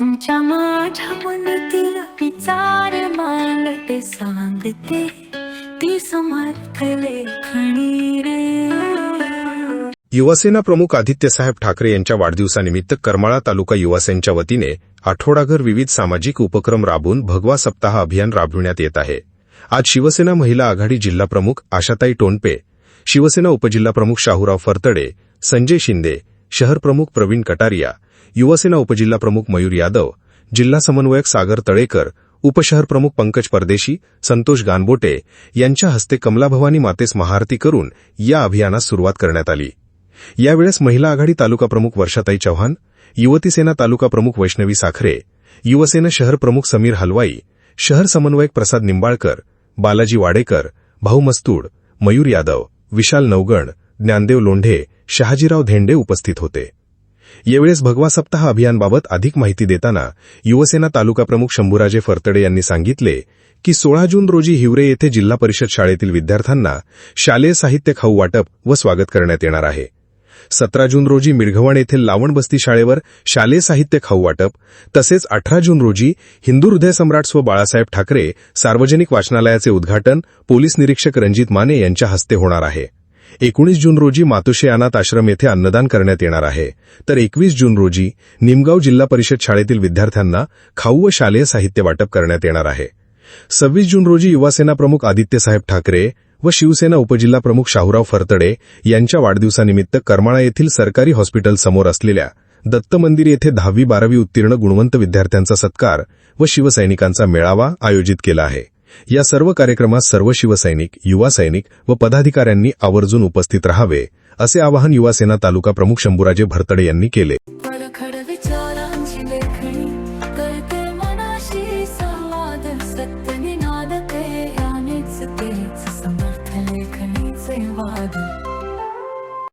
तुमच्या माझ्या मनातील विचार मांडते सांगते. ती समर्थ लेखणी रे. युवासेना प्रमुख आदित्यसाहेब ठाकरे यांच्या वाढदिवसानिमित्त करमाळा तालुका युवासेनच्या वतीने आठवडाभर विविध सामाजिक उपक्रम राबवून भगवा सप्ताह अभियान राबविण्यात येत आहे. आज शिवसेना महिला आघाडी जिल्हाप्रमुख आशाताई टोनपे शिवसेना उपजिल्हाप्रमुख शाहूराव फरतडे संजय शिंदे शहर प्रमुख प्रवीण कटारिया युवसेना उपजिल्हा प्रमुख मयूर यादव जिल्हा समन्वयक सागर तळेकर उपशहर प्रमुख पंकज परदेशी संतोष गानबोटे यांच्या हस्ते कमलाभवानी मातेस महाआरती करून या अभियानास सुरुवात करण्यात आली. यावेळेस महिला आघाडी तालुका प्रमुख वर्षाताई चव्हाण युवती सेना तालुका प्रमुख वैष्णवी साखरे युवसेना शहर प्रमुख समीर हलवाई शहर समन्वयक प्रसाद निंबाळकर बालाजी वाडेकर भाऊ मस्तूड मयूर यादव विशाल नवगण ज्ञानदेव लोंढे शहाजीराव धेंडे उपस्थित होते. यावेळेस भगवा सप्ताह अभियानबाबत अधिक माहिती देताना युवसेना तालुका प्रमुख शंभूराजे फरतडे यांनी सांगितले की सोळा जून रोजी हिवरे येथे जिल्हा परिषद शाळेतील विद्यार्थ्यांना शालेय साहित्य खाऊ वाटप व स्वागत करण्यात येणार आहे. सतरा जून रोजी मिळघवण येथील लावण बस्ती शाळेवर शालेय साहित्य खाऊ वाटप तसेच अठरा जून रोजी हिंदू हृदय सम्राट स्व बाळासाहेब ठाकरे सार्वजनिक वाचनालयाचे उद्घाटन पोलीस निरीक्षक रणजित माने यांच्या हस्ते होणार आहे. एकोणीस जून रोजी मातोश्री अनाथ आश्रम येथे अन्नदान करण्यात येणार आहे. तर एकवीस जून रोजी निमगाव जिल्हा परिषद शाळेतील विद्यार्थ्यांना खाऊ व शालेय साहित्य वाटप करण्यात येणार आहे. सव्वीस जून रोजी युवासेना प्रमुख आदित्यसाहेब ठाकरे व शिवसेना उपजिल्हा प्रमुख शाहूराव फरतडे यांच्या वाढदिवसानिमित्त करमाळा येथील सरकारी हॉस्पिटल समोर असलेल्या दत्त मंदिर येथे दहावी बारावी उत्तीर्ण गुणवंत विद्यार्थ्यांचा सत्कार व शिवसैनिकांचा मेळावा आयोजित केला आहे. या सर्व कार्यक्रमात सर्व शिवसैनिक युवा सैनिक व पदाधिकाऱ्यांनी आवर्जून उपस्थित राहावे असे आवाहन युवासेना तालुका प्रमुख शंभूराजे भरतडे यांनी केले.